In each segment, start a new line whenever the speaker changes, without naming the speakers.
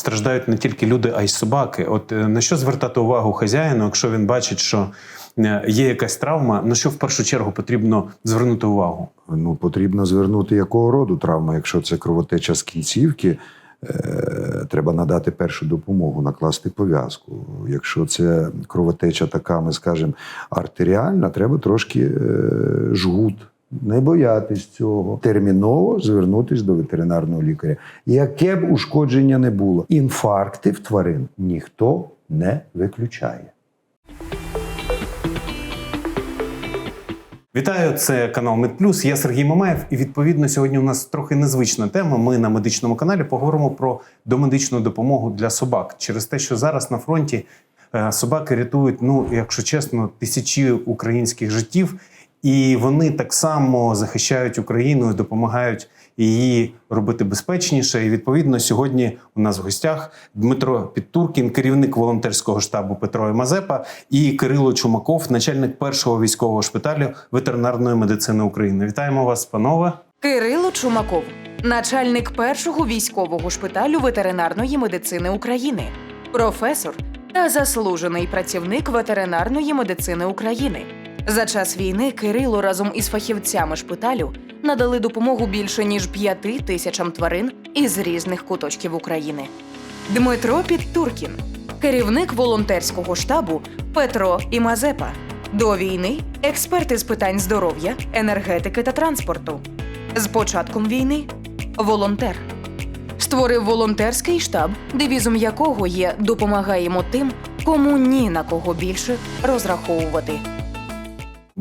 страждають не тільки люди, а й собаки. От е, на що звертати увагу хазяїну, якщо він бачить, що е, є якась травма, на що в першу чергу потрібно звернути увагу?
Ну, потрібно звернути якого роду травма. Якщо це кровотеча з кінцівки, е, треба надати першу допомогу, накласти пов'язку. Якщо це кровотеча така, ми скажемо, артеріальна, треба трошки жгут. Не боятись цього. Терміново звернутись до ветеринарного лікаря. Яке б ушкодження не було, інфаркти в тварин ніхто не виключає.
Вітаю, це канал Медплюс. Я Сергій Мамаєв. І відповідно сьогодні у нас трохи незвична тема. Ми на медичному каналі поговоримо про домедичну допомогу для собак через те, що зараз на фронті е, собаки рятують, ну якщо чесно, тисячі українських життів, і вони так само захищають Україну і допомагають її робити безпечніше. І відповідно сьогодні у нас в гостях Дмитро Підтуркін, керівник волонтерського штабу Петро Мазепа, і Кирило Чумаков, начальник першого військового шпиталю ветеринарної медицини України. Вітаємо вас, панове.
Кирило Чумаков, начальник першого військового шпиталю ветеринарної медицини України, професор та заслужений працівник ветеринарної медицини України. За час війни Кирило разом із фахівцями шпиталю надали допомогу більше ніж п'яти тисячам тварин із різних куточків України. Дмитро Підтуркін, керівник волонтерського штабу Петро і Мазепа. До війни експерт із питань здоров'я, енергетики та транспорту. З початком війни волонтер. Створив волонтерський штаб, девізом якого є допомагаємо тим, кому ні на кого більше розраховувати.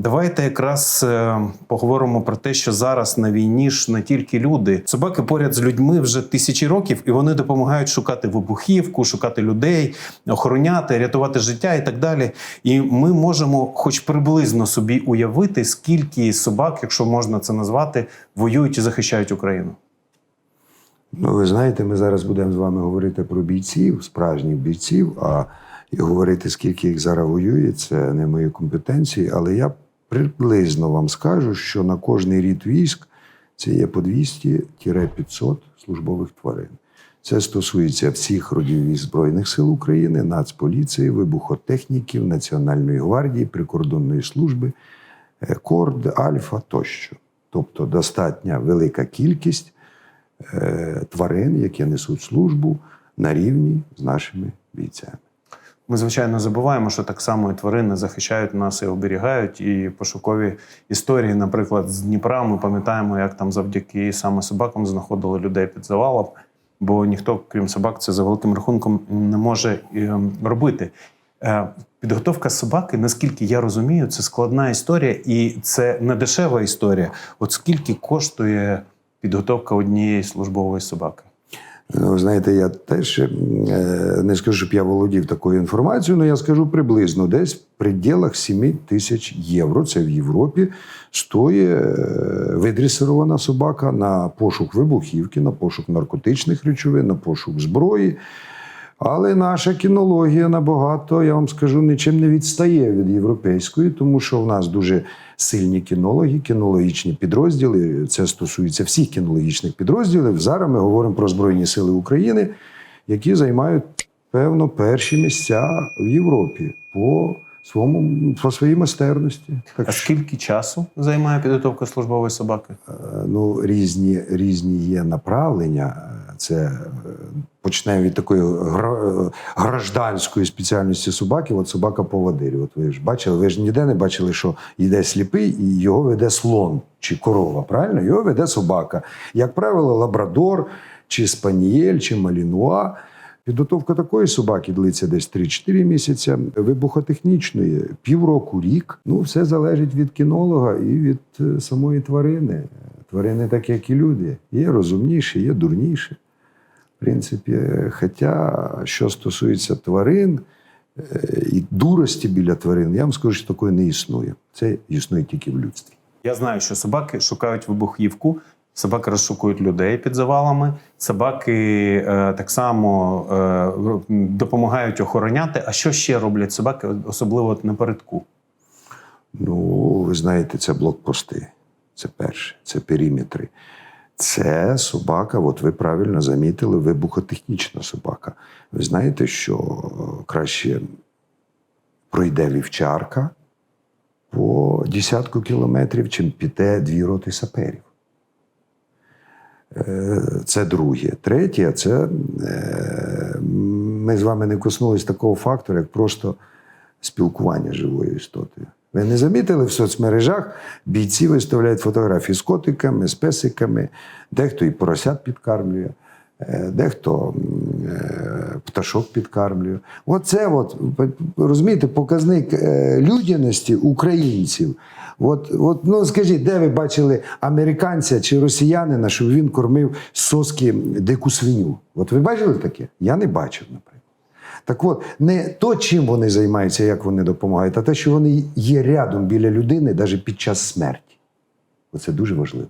Давайте якраз е, поговоримо про те, що зараз на війні ж не тільки люди. Собаки поряд з людьми вже тисячі років, і вони допомагають шукати вибухівку, шукати людей, охороняти, рятувати життя і так далі. І ми можемо, хоч приблизно собі уявити, скільки собак, якщо можна це назвати, воюють і захищають Україну.
Ну, ви знаєте, ми зараз будемо з вами говорити про бійців, справжніх бійців. А і говорити, скільки їх зараз воює, це не мої компетенції. Але я приблизно вам скажу, що на кожний рід військ це є по 200-500 службових тварин. Це стосується всіх родів військ Збройних сил України, Нацполіції, вибухотехніків, Національної гвардії, прикордонної служби, е, Корд, Альфа тощо. Тобто достатня велика кількість е, тварин, які несуть службу на рівні з нашими бійцями.
Ми, звичайно, забуваємо, що так само і тварини захищають нас і оберігають. І пошукові історії, наприклад, з Дніпра, ми пам'ятаємо, як там завдяки саме собакам знаходили людей під завалом, бо ніхто, крім собак, це за великим рахунком не може е, робити. Е, Підготовка собаки, наскільки я розумію, це складна історія, і це не дешева історія. От скільки коштує підготовка однієї службової собаки?
Ну, знаєте, я теж е, не скажу, щоб я володів такою інформацією, але я скажу приблизно десь в пределах 7 тисяч євро. Це в Європі стоїть е, видресирована собака на пошук вибухівки, на пошук наркотичних речовин, на пошук зброї. Але наша кінологія набагато, я вам скажу, нічим не відстає від європейської, тому що в нас дуже сильні кінологи, кінологічні підрозділи. Це стосується всіх кінологічних підрозділів. Зараз ми говоримо про Збройні Сили України, які займають певно перші місця в Європі по своєму по своїй майстерності. Так
А скільки часу займає підготовка службової собаки?
Е, ну, різні, різні є направлення. Це е, почнемо від такої е, гражданської спеціальності собаки. От собака поводирі. От ви ж бачили, ви ж ніде не бачили, що йде сліпий і його веде слон чи корова. Правильно? Його веде собака. Як правило, лабрадор, чи спанієль, чи малінуа. Підготовка такої собаки длиться десь 3-4 місяці, вибухотехнічної півроку, рік. Ну, все залежить від кінолога і від е, самої тварини. Тварини, так як і люди, є розумніші, є дурніші. В принципі, хоча, що стосується тварин е, і дурості біля тварин, я вам скажу, що такої не існує. Це існує тільки в людстві.
Я знаю, що собаки шукають вибухівку, собаки розшукують людей під завалами, собаки е, так само е, допомагають охороняти. А що ще роблять собаки, особливо напередку?
Ну, ви знаєте, це блокпости. Це перше, це периметри. Це собака, от ви правильно замітили, вибухотехнічна собака. Ви знаєте, що краще пройде вівчарка по десятку кілометрів, чим піде дві роти саперів. Е, Це друге. Третє, це е, ми з вами не коснулись такого фактору, як просто спілкування живою істотою. Ви не замітили в соцмережах, бійці виставляють фотографії з котиками, з песиками, дехто і поросят підкармлює, е, дехто е, пташок підкармлює. Оце, от, розумієте, показник е, людяності українців. От, от, ну скажіть, де ви бачили американця чи росіянина, щоб він кормив соски дику свиню? От ви бачили таке? Я не бачив, наприклад. Так от, не то, чим вони займаються, як вони допомагають, а те, що вони є рядом біля людини, навіть під час смерті. Оце дуже важливо.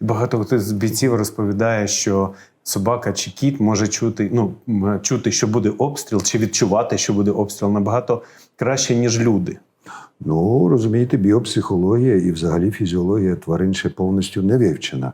Багато хто з бійців розповідає, що собака чи кіт може чути, ну чути, що буде обстріл, чи відчувати, що буде обстріл набагато краще, ніж люди.
Ну, розумієте, біопсихологія і взагалі фізіологія тварин ще повністю не вивчена.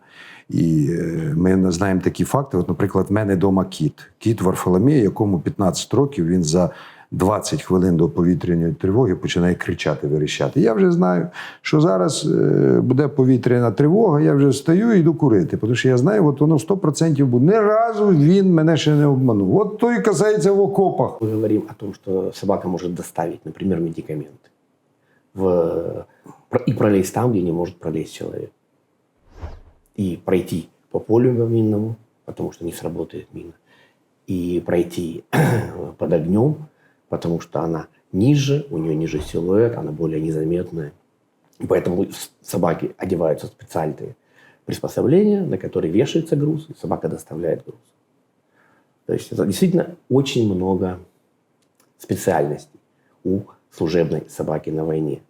І е, ми знаємо такі факти. От, наприклад, в мене вдома кіт. Кіт Варфоломія, якому 15 років він за 20 хвилин до повітряної тривоги починає кричати, верещати. Я вже знаю, що зараз е, буде повітряна тривога, я вже встаю і йду курити. Тому що я знаю, от воно 100% буде. Ні разу він мене ще не обманув. От то і касається в окопах.
Мы говорим о том, что собака может доставить, например, медикаменты в, и пролезть там, где не может пролезть человек. И пройти по полю минному, потому что не сработает мина. И пройти под огнем, потому что она ниже, у нее ниже силуэт, она более незаметная. Поэтому собаки одеваются в специальные приспособления, на которые вешается груз, и собака доставляет груз. То есть это действительно очень много специальностей у служебной собаки на войне.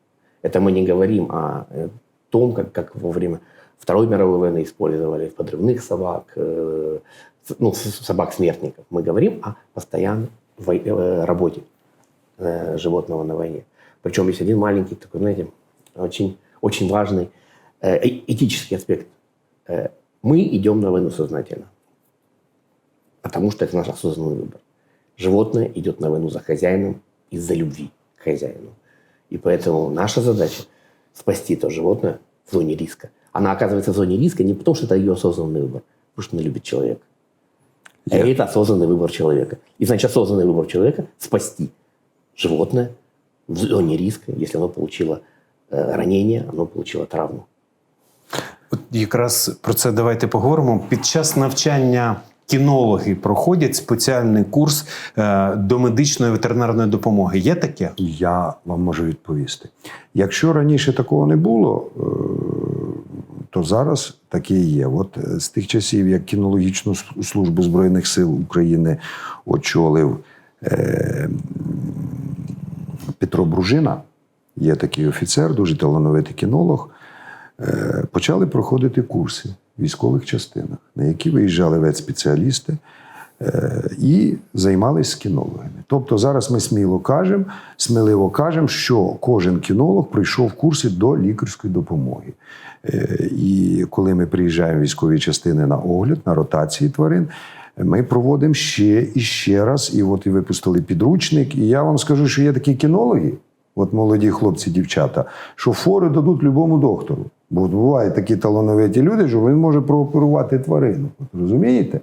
Это мы не говорим о э, том, как, как во время Второй мировой войны использовали подрывных собак, э, ну, собак-смертников. Мы говорим о постоянной вой- э, работе э, животного на войне. Причем есть один маленький такой, знаете, очень, очень важный э, э- этический аспект. Э, Мы идем на войну сознательно, потому что это наш осознанный выбор. Животное идет на войну за хозяином из-за любви к хозяину. И поэтому наша задача спасти то животное в зоне риска. Она оказывается в зоне риска не потому, что это ее осознанный выбор, потому что она любит человека. А
Я-
это осознанный выбор человека. И значит, осознанный выбор человека – спасти животное в зоне риска, если оно получило э, ранение, оно получило травму.
От якраз про це давайте поговоримо. Під час навчання кінологи проходять спеціальний курс е, до медичної ветеринарної допомоги. Є таке?
Я вам можу відповісти. Якщо раніше такого не було, е, то зараз таке є. От е, з тих часів, як кінологічну службу Збройних сил України очолив Петро Бружина, є такий офіцер, дуже талановитий кінолог, почали проходити курси в військових частинах, на які виїжджали ветспеціалісти е, і займалися кінологами. Тобто зараз ми сміло кажемо, сміливо кажемо, що кожен кінолог пройшов курси до лікарської допомоги. Е, І коли ми приїжджаємо в військові частини на огляд, на ротації тварин, ми проводимо ще і ще раз. І от і випустили підручник. І я вам скажу, що є такі кінологи, от молоді хлопці, дівчата, що фори дадуть любому доктору. Бо бувають такі талановиті люди, що він може прооперувати тварину. От, розумієте?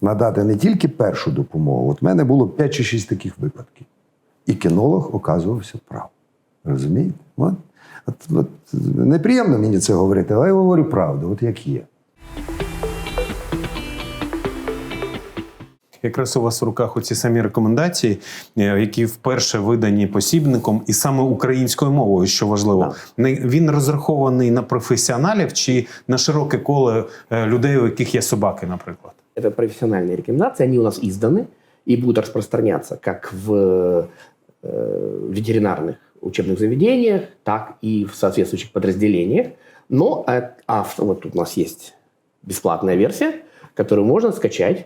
Надати не тільки першу допомогу. От в мене було 5 чи 6 таких випадків. І кінолог оказувався прав. Розумієте? От, от, неприємно мені це говорити, але я говорю правду, от як є.
Якраз у вас в руках оці самі рекомендації, е, які вперше видані посібником, і саме українською мовою, що важливо. Не- Він розрахований на професіоналів чи на широке коло е, людей, у яких є собаки, наприклад.
Это профессиональные рекомендации, они у нас изданы и будут распространяться как в э, ветеринарных учебных заведениях, так и в соответствующих подразделениях. Но э, а в- вот тут у нас есть бесплатная версия, которую можно скачать.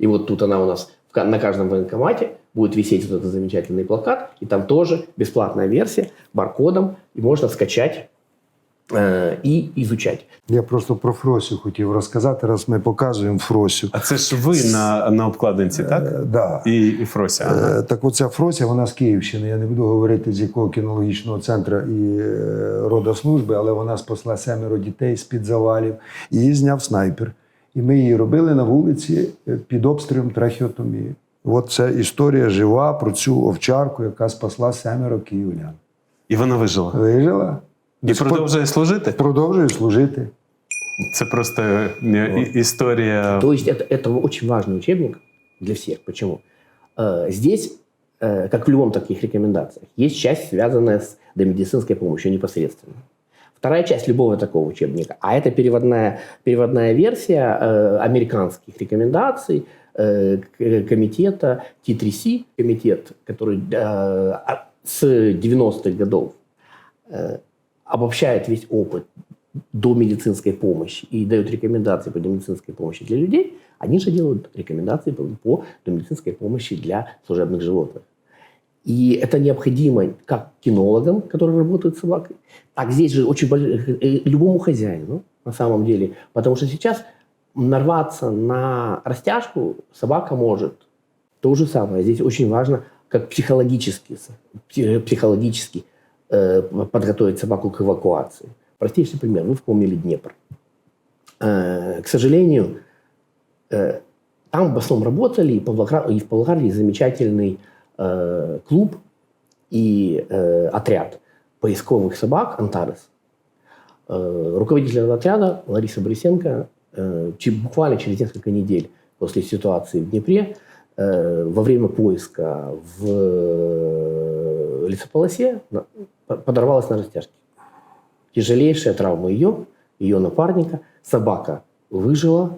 И вот тут она у нас в ка- на каждом военкомате будет висеть вот этот замечательный плакат, и там тоже бесплатная версия баркодом, и можно скачать э, и изучать.
Я просто про Фросю хотів розказати, раз ми показуємо Фросю.
А це ж ви на, на обкладинці,
Е,
так?
да.
І, і Фрося. Ага.
Е, Так оця Фрося, вона з Київщини. Я не буду говорити, з якого кінологічного центру і е, рода служби, але вона спасла семеро дітей з-під завалів. І її зняв снайпер. І ми її робили на вулиці е, під обстрілом трахеотомії. От це історія жива про цю овчарку, яка спасла семеро київлян.
І вона вижила.
Вижила.
І продовжує служити?
Продовжує служити.
Це просто е, і- історія.
То есть это, это очень важный учебник для всех. Почему? Э, Здесь, э, как в любом таких рекомендациях, есть часть, связанная с домедицинской помощью непосредственно. Вторая часть любого такого учебника, а это переводная, переводная версия э, американских рекомендаций э, к- комитета T3C, комитет, который э, а- с 90-х годов э, обобщает весь опыт до медицинской помощи и дают рекомендации по медицинской помощи для людей, они же делают рекомендации по, по медицинской помощи для служебных животных. И это необходимо как кинологам, которые работают с собакой, так здесь же очень больш- э, любому хозяину на самом деле. Потому что сейчас нарваться на растяжку собака может. То же самое. Здесь очень важно, как психологически, психологически э, подготовить собаку к эвакуации. Простейший пример. Вы вспомнили Днепр. Э, к сожалению, э, там в основном работали, и, в Павлограде замечательный э, клуб и э, отряд поисковых собак «Антарес». Э, руководитель этого отряда Лариса Борисенко э, буквально через несколько недель после ситуации в Днепре э, во время поиска в э, лесополосе на- по- подорвалась на растяжке. Тяжелейшая травма ее, ее напарника. Собака выжила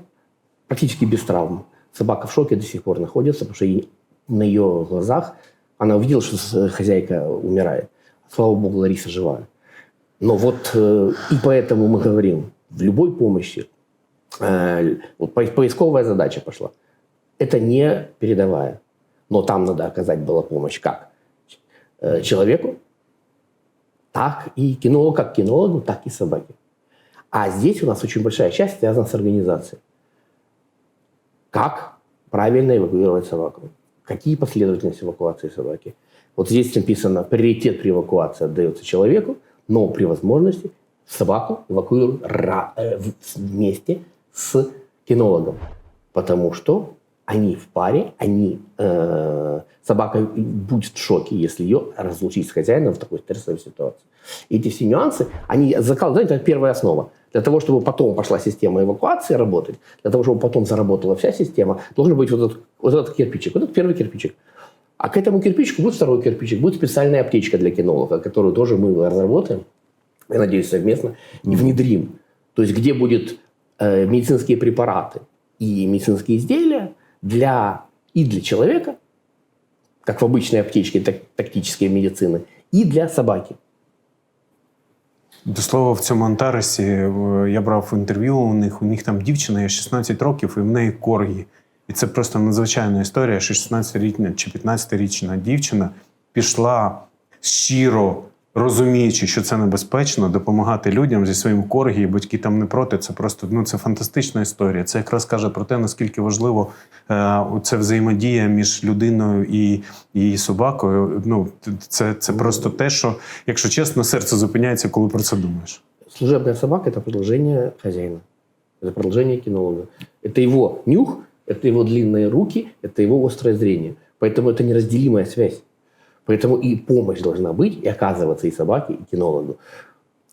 практически без травм. Собака в шоке до сих пор находится, потому что ей- на ее глазах она увидела, что с- хозяйка умирает. Слава богу, Лариса живая. Но вот э, и поэтому мы говорим, в любой помощи, э, вот по- поисковая задача пошла. Это не передовая. Но там надо оказать была помощь как? Э, человеку, так и кинологу, как кинологу, так и собаке. А здесь у нас очень большая часть связана с организацией. Как правильно эвакуировать собаку? Какие последовательность эвакуации собаки? Вот здесь написано, приоритет при эвакуации отдается человеку, но при возможности собаку эвакуируют э, вместе с кинологом. Потому что они в паре, они, э, собака будет в шоке, если ее разлучить с хозяином в такой стрессовой ситуации. И эти все нюансы, они закладывают, знаете, это первая основа. Для того, чтобы потом пошла система эвакуации работать, для того, чтобы потом заработала вся система, должен быть вот этот, вот этот кирпичик. Вот этот первый кирпичик. А к этому кирпичику будет второй кирпичик, будет специальная аптечка для кинолога, которую тоже мы разработаем, я надеюсь, совместно, и внедрим. То есть где будет э, медицинские препараты и медицинские изделия для, и для человека, как в обычной аптечке так- тактической медицины, и для собаки.
До слова, в цьому Антаресі е, я брав інтерв'ю у них. У них там дівчина є 16 років, і в неї коргі. І це просто надзвичайна історія, що 16-річна чи 15-річна дівчина пішла щиро розуміючи, що це небезпечно, допомагати людям зі своїм коргі, і батьки там не проти. Це просто ну це фантастична історія. Це якраз каже про те, наскільки важливо е, це взаємодія між людиною і, і собакою. Ну це, це просто те, що, якщо чесно, серце зупиняється, коли про це думаєш.
Служебная собака – это продолжение хозяина. Это продолжение кинолога. Это его нюх, это его длинные руки, это его острое зрение. Поэтому это неразделимая связь. Поэтому и помощь должна быть, и оказываться и собаке, и кинологу.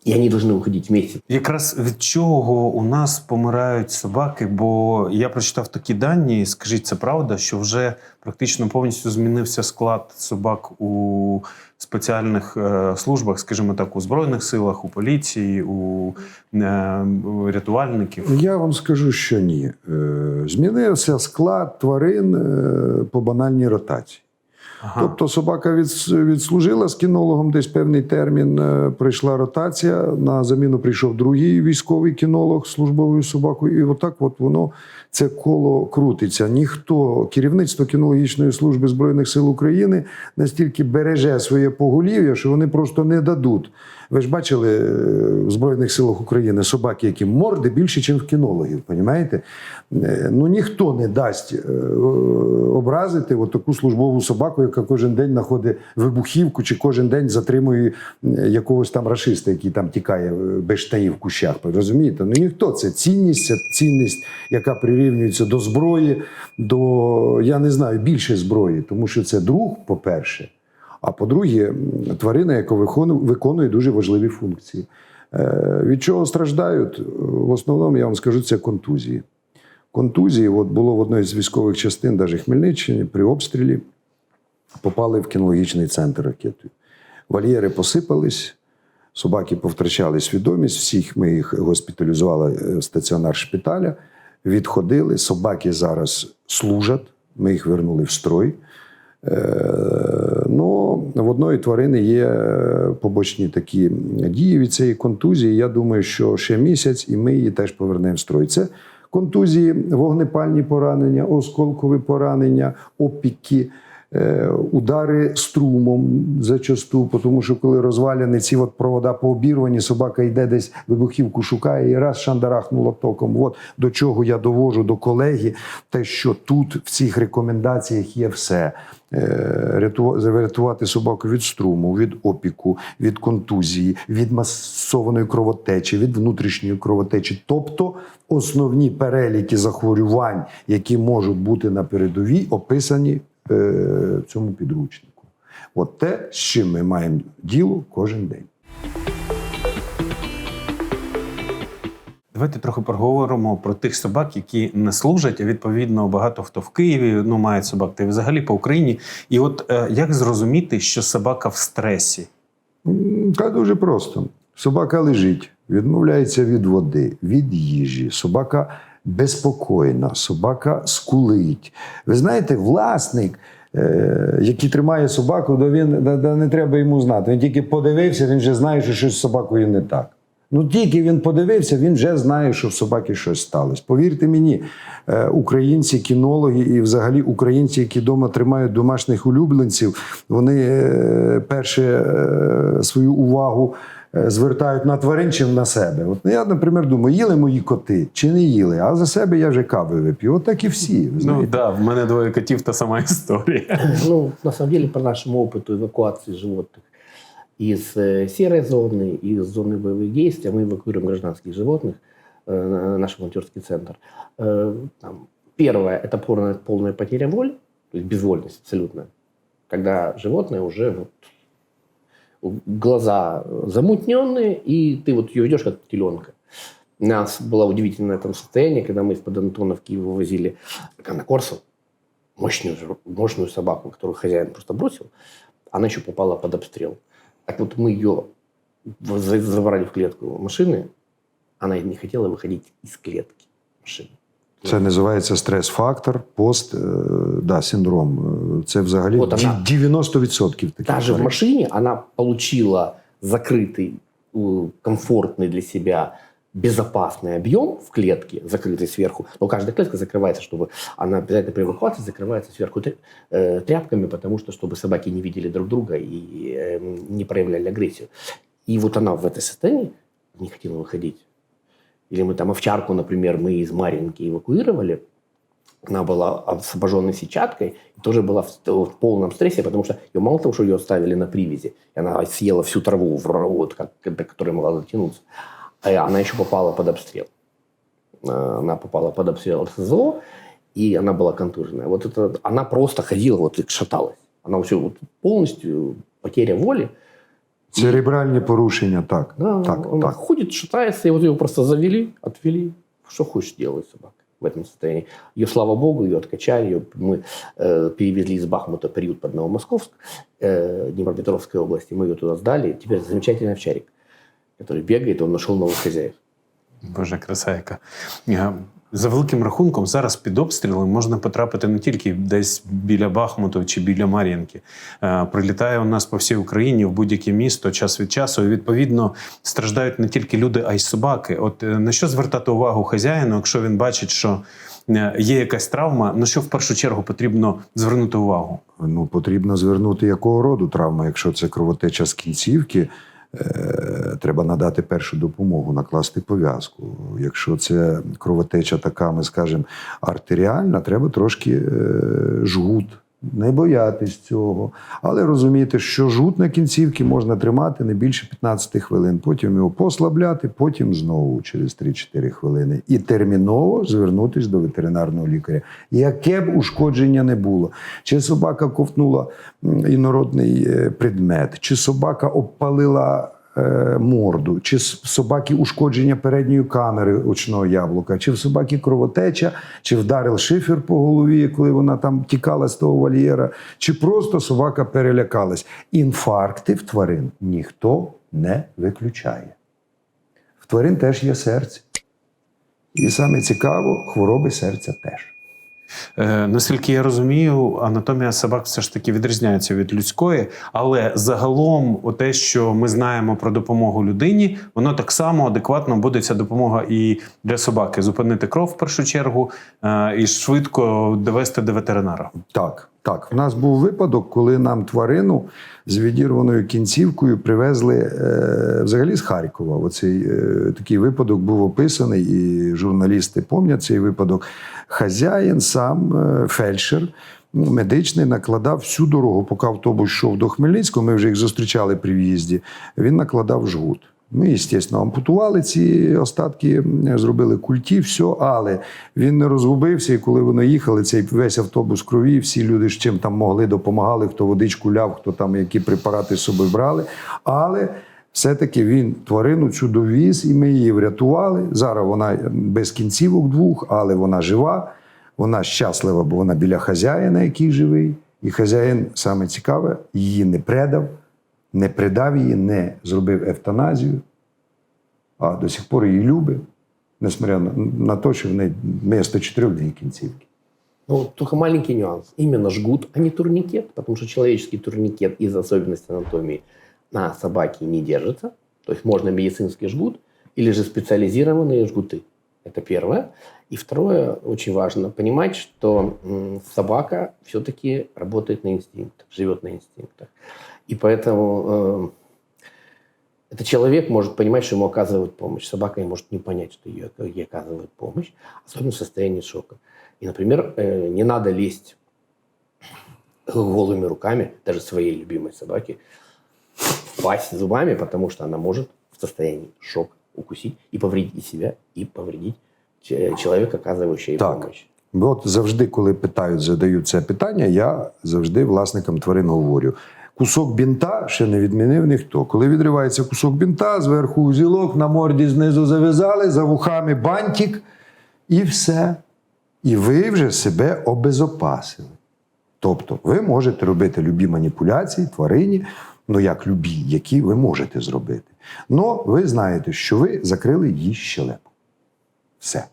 И они должны уходить вместе.
Якраз від чого у нас помирають собаки? Бо я прочитав такі дані, скажіть, це правда, що вже практично повністю змінився склад собак у спеціальних е, службах, скажімо так, у збройних силах, у поліції, у е, рятувальників.
Я вам скажу, що ні. Е, Змінився склад тварин е, по банальній ротації.
Ага.
Тобто собака відслужила з кінологом десь певний термін, е, прийшла ротація, на заміну прийшов другий військовий кінолог службовою собакою, і отак от воно це коло крутиться. Ніхто, керівництво кінологічної служби Збройних сил України настільки береже своє поголів'я, що вони просто не дадуть Ви ж бачили е, в Збройних силах України собаки, які морди більше, ніж в кінологів. Понімаєте? Е, Ну ніхто не дасть е, образити от таку службову собаку, яка кожен день знаходить вибухівку, чи кожен день затримує якогось там рашиста, який там тікає без штанів в кущах. Розумієте? Ну ніхто це цінність, це цінність, яка прирівнюється до зброї, до я не знаю більше зброї, тому що це друг, по-перше. А по-друге, тварина, яка виконує, дуже важливі функції. Е, Від чого страждають? В основному я вам скажу, це контузії. Контузії, от було в одній з військових частин, навіть Хмельниччині, при обстрілі попали в кінологічний центр ракетою. Вольєри посипались, собаки повтрачали свідомість, всіх ми їх госпіталізували е, в стаціонар шпиталя, відходили. Собаки зараз служать, ми їх вернули в строй. Ну, в одної тварини є е, побочні такі дії від цієї контузії. Я думаю, що ще місяць, і ми її теж повернемо в строй. Це контузії, вогнепальні поранення, осколкові поранення, опіки. Е, Удари струмом зачасту, тому що коли розваляні ці от провода пообірвані, собака йде десь вибухівку шукає і раз шандарахнула током. От до чого я довожу до колеги, те, що тут в цих рекомендаціях є все. Е, рятува- Врятувати собаку від струму, від опіку, від контузії, від масованої кровотечі, від внутрішньої кровотечі. Тобто основні переліки захворювань, які можуть бути на передовій, описані в цьому підручнику. От те, з чим ми маємо діло кожен день.
Давайте трохи поговоримо про тих собак, які не служать. А відповідно, багато хто в Києві ну мають собак, та й взагалі по Україні. І от е, як зрозуміти, що собака в стресі?
Та дуже просто. Собака лежить, відмовляється від води, від їжі. Собака безпокійна, собака скулить. Ви знаєте, власник, е, який тримає собаку, то він не треба йому знати. Він тільки подивився, він вже знає, що щось з собакою не так. Ну, тільки він подивився, він вже знає, що в собаки щось сталося. Повірте мені, е, українці, кінологи і взагалі українці, які вдома тримають домашніх улюбленців, вони е, перше свою увагу звертають на тварин, чим на себе. От я, наприклад, думаю, їли мої коти чи не їли, а за себе я вже кави вип'ю. От так і всі. Ви
Ну
знаєте.
да, в мене двоє котів, та сама історія.
Ну, на самом деле, по нашему опыту эвакуации животных из э, серой зоны, из зоны боевых действий, а мы эвакуируем гражданских животных, э, на- наш волонтерский центр. Э, там, первое – это полная, полная потеря воли, то есть безвольность абсолютно. Когда животное уже вот, у- глаза замутненные, и ты вот ее ведешь как теленка. У нас было удивительное там состояние, когда мы из-под Антоновки вывозили Канакорсу, мощную, жир- мощную собаку, которую хозяин просто бросил, она еще попала под обстрел. Так вот мы ее забрали в клетку машины, она не хотела выходить из клетки машины.
Це називається стрес-фактор, пост, е, да, синдром. Це взагалі
От вона.
90% таких.
Даже в машине она получила закрытый, комфортный для себя безопасный объем в клетке, закрытый сверху. Но каждая клетка закрывается, чтобы она обязательно при эвакуации закрывается сверху э, тряпками, потому что чтобы собаки не видели друг друга и э, не проявляли агрессию. И вот она в этой состоянии не хотела выходить. Или мы там овчарку, например, мы из Маринки эвакуировали, она была обожженной сетчаткой, и тоже была в, в полном стрессе, потому что ее мало того, что ее оставили на привязи, и она съела всю траву, в рот, как, до которой могла дотянуться, а она еще попала под обстрел. А, Она попала под обстрел РСЗО, и она была контуженная. Вот это, она просто ходила, вот и шаталась. Она все вот полностью потеря воли.
Церебральні порушення, так.
Да,
так,
она
так.
ходит, шатается, и вот ее просто завели, отвели. Что хочешь делать собака в этом состоянии. Ее, слава богу, ее откачали. Ее мы э, перевезли из Бахмута в приют под Новомосковск, э, Днепропетровской области. Мы ее туда сдали. Теперь замечательный овчарик, который бегает, он нашел новых хозяев.
Боже, краса яка. Е, За великим рахунком, зараз під обстріли можна потрапити не тільки десь біля Бахмуту чи біля Мар'їнки. Е, Прилітає у нас по всій Україні в будь-яке місто час від часу. І відповідно страждають не тільки люди, а й собаки. От е, на що звертати увагу хазяїну, якщо він бачить, що е, є якась травма, на що в першу чергу потрібно звернути увагу?
Ну, потрібно звернути якого роду травма, якщо це кровотеча з кінцівки. Е, треба надати першу допомогу, накласти пов'язку. Якщо це кровотеча така, ми скажемо, артеріальна, треба трошки е, жгут. Не боятись цього, але розуміти, що жгут на кінцівці можна тримати не більше 15 хвилин, потім його послабляти, потім знову через 3-4 хвилини. І терміново звернутися до ветеринарного лікаря. Яке б ушкодження не було, чи собака ковтнула інородний е, предмет, чи собака обпалила морду, чи в собаки ушкодження передньої камери очного яблука, чи в собаки кровотеча, чи вдарив шифер по голові, коли вона там тікала з того вольєра, чи просто собака перелякалась. Інфаркти в тварин ніхто не виключає. В тварин теж є серце. І саме цікаво, хвороби серця теж.
Е, наскільки я розумію, анатомія собак все ж таки відрізняється від людської, але загалом, те, що ми знаємо про допомогу людині, воно так само адекватно буде ця допомога і для собаки зупинити кров в першу чергу е, і швидко довести до ветеринара.
Так, так. В нас був випадок, коли нам тварину з відірваною кінцівкою привезли е, взагалі з Харкова. Оцей е, такий випадок був описаний, і журналісти пам'ятають цей випадок. Хазяїн, сам е, фельдшер. Медичний накладав всю дорогу, поки автобус йшов до Хмельницького. Ми вже їх зустрічали при в'їзді. Він накладав жгут. Ми, звісно, ампутували ці остатки, зробили культі, все, але він не розгубився. І коли вони їхали, цей весь автобус крові, всі люди з чим там могли, допомагали, хто водичку ляв, хто там які препарати з собою брали. Але все-таки він тварину цю довіз, і ми її врятували. Зараз вона без кінцівок двох, але вона жива. Вона щаслива, бо вона біля хазяїна, який живий. І хазяїн, саме цікаве, її не предав, не придав її, не зробив евтаназію, а до сих пор її любить, несмотря на, те, що в неї вместо чотирьох дві кінцівки.
Ну, только маленький нюанс. Именно жгут, а не турникет, потому что человеческий турникет из особенностей анатомии на собаке не держится. То есть можно жгут или же специализированные жгуты. Это первое. И второе, очень важно понимать, что собака все-таки работает на инстинктах, живет на инстинктах. И поэтому э, этот человек может понимать, что ему оказывают помощь. Собака не может не понять, что ей, ей оказывают помощь, особенно в состоянии шока. И, например, э, не надо лезть голыми руками, даже своей любимой собаке, пасть зубами, потому что она может в состоянии шока укусить и повредить и себя, и повредить оказывающего ей
Так.
помощь.
От завжди, коли питають, задають це питання, я завжди власникам тварин говорю. Кусок бінта ще не відмінив ніхто. Коли відривається кусок бінта, зверху узілок, на морді знизу зав'язали, за вухами бантик, і все. І ви вже себе обезопасили. Тобто, ви можете робити любі маніпуляції тварині, ну як любі, які ви можете зробити. Но ви знаєте, що ви закрили її щелепу. Все.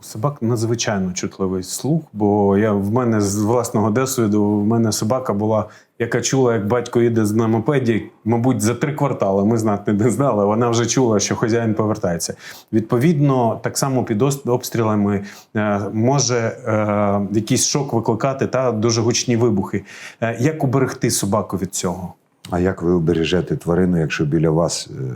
У собак надзвичайно чутливий слух, бо я в мене з власного досвіду, в мене собака була, яка чула, як батько їде на мопеді, мабуть, за три квартали. Ми знати не знали. Вона вже чула, що хазяїн повертається. Відповідно, так само під обстрілами е, може е, якийсь шок викликати та дуже гучні вибухи. Е, як уберегти собаку від цього?
А як ви обережете тварину, якщо біля вас е,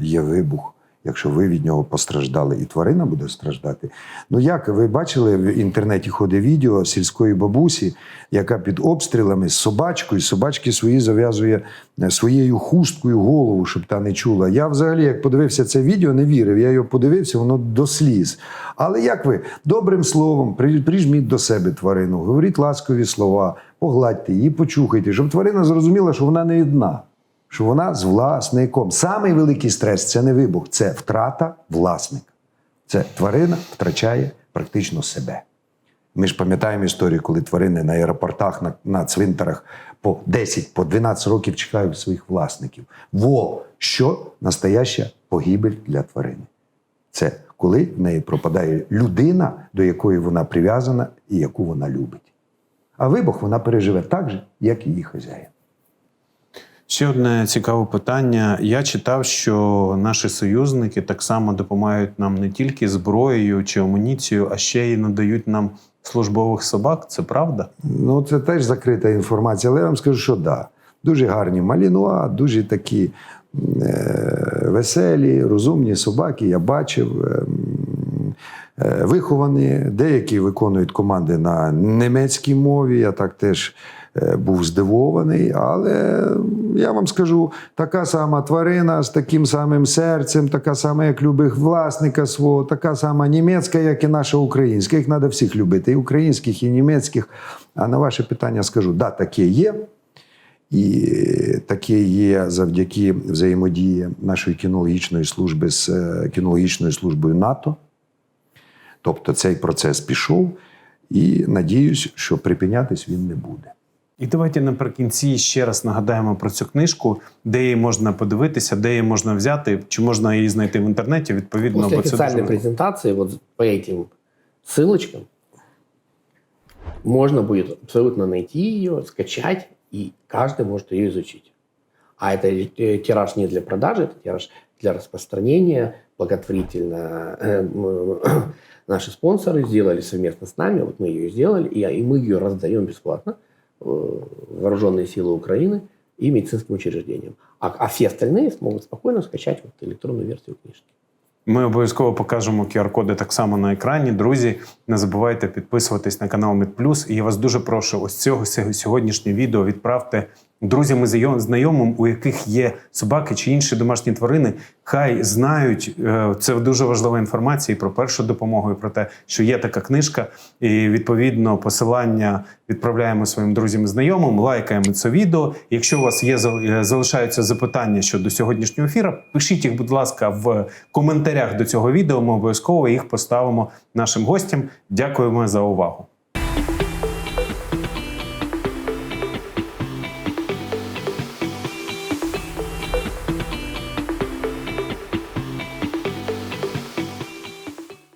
є вибух? Якщо ви від нього постраждали, і тварина буде страждати. Ну як ви бачили в інтернеті ходить відео сільської бабусі, яка під обстрілами з собачкою, собачки свої зав'язує е, своєю хусткою голову, щоб та не чула. Я взагалі, як подивився це відео, не вірив. Я його подивився, воно до сліз. Але як ви добрим словом при- прижміть до себе тварину, говоріть ласкові слова, погладьте її, почухайте, щоб тварина зрозуміла, що вона не одна що вона з власником. Самий великий стрес це не вибух, це втрата власника. Це тварина втрачає практично себе. Ми ж пам'ятаємо історію, коли тварини на аеропортах, на, на цвинтарах по 10, по 12 років чекають своїх власників. Во що настояща погибель для тварини. Це коли в неї пропадає людина, до якої вона прив'язана і яку вона любить. А вибух вона переживе так же, як і її хазяїн.
Ще одне цікаве питання. Я читав, що наші союзники так само допомагають нам не тільки зброєю чи амуніцією, а ще й надають нам службових собак. Це правда?
Ну, це теж закрита інформація, але я вам скажу, що да. Дуже гарні малінуа, дуже такі е, веселі, розумні собаки, я бачив. ем, е, Виховані, деякі виконують команди на німецькій мові. Я так теж е, був здивований. Але я вам скажу, така сама тварина з таким самим серцем, така сама, як любить власника свого, така сама німецька, як і наша українська. Їх треба всіх любити, і українських, і німецьких. А на ваше питання скажу: да, таке є. І таке є завдяки взаємодії нашої кінологічної служби з е, кінологічною службою НАТО. Тобто цей процес пішов, і надіюсь, що припинятись він не буде.
І давайте наприкінці ще раз нагадаємо про цю книжку, де її можна подивитися, де її можна взяти, чи можна її знайти в інтернеті. Відповідно,
После
бо це
официальной
дуже важливо.
презентации вот по этим ссылочкам можно будет абсолютно найти ее, скачать, и каждый может ее изучить. А это э, тираж не для продажи, это тираж для распространения, благотворительно. Э, м, Наши спонсоры сделали совместно с нами, вот мы ее сделали, и, и мы ее раздаем бесплатно э, вооруженные силы Украины и медицинским учреждениям. А, а все остальные смогут спокойно скачать вот электронную версию книжки.
Ми обов'язково покажемо QR-коди так само на екрані. Друзі, не забувайте підписуватись на канал Медплюс. І я вас дуже прошу, ось цього сьогоднішнє відео відправте друзям і знайомим, у яких є собаки чи інші домашні тварини. Хай знають е, це дуже важлива інформація і про першу допомогу, і про те, що є така книжка. І відповідно посилання відправляємо своїм друзям і знайомим, лайкаємо це відео. Якщо у вас є е, залишаються запитання щодо сьогоднішнього ефіру, пишіть їх, будь ласка, в коментарях до цього відео. Ми обов'язково їх поставимо нашим гостям. Дякуємо за увагу.